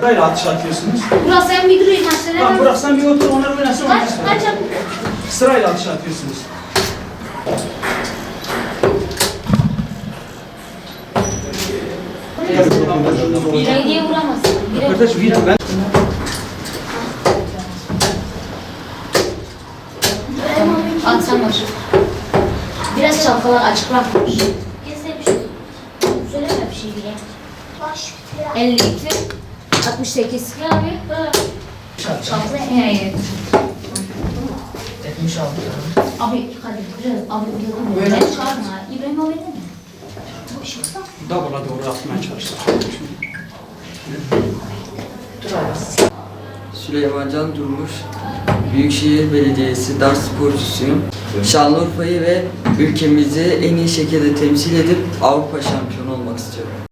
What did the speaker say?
Sırayla atış atıyorsunuz. Burası sen bir durayım maçlara. Tamam Burak sen bir otur onlar oynasın. Kaç, sonra. kaç yap? Sırayla atış atıyorsunuz. Hediye vuramazsın. Bire- Röportaj video ben. Al sen baş. Biraz çalkalar açık bırakmış. Bir şey. Söyleme bir şey bile. Baş. 52. 68. Ne abi? Çalkala en iyi. 76. Abi hadi biraz abi yılın böyle çağırma. İbrahim abi ne? Bu şey. Double'a doğru atmaya çalıştık. Süleyman Can Durmuş, Büyükşehir Belediyesi dart sporcusuyum. Şanlıurfa'yı ve ülkemizi en iyi şekilde temsil edip Avrupa şampiyonu olmak istiyorum.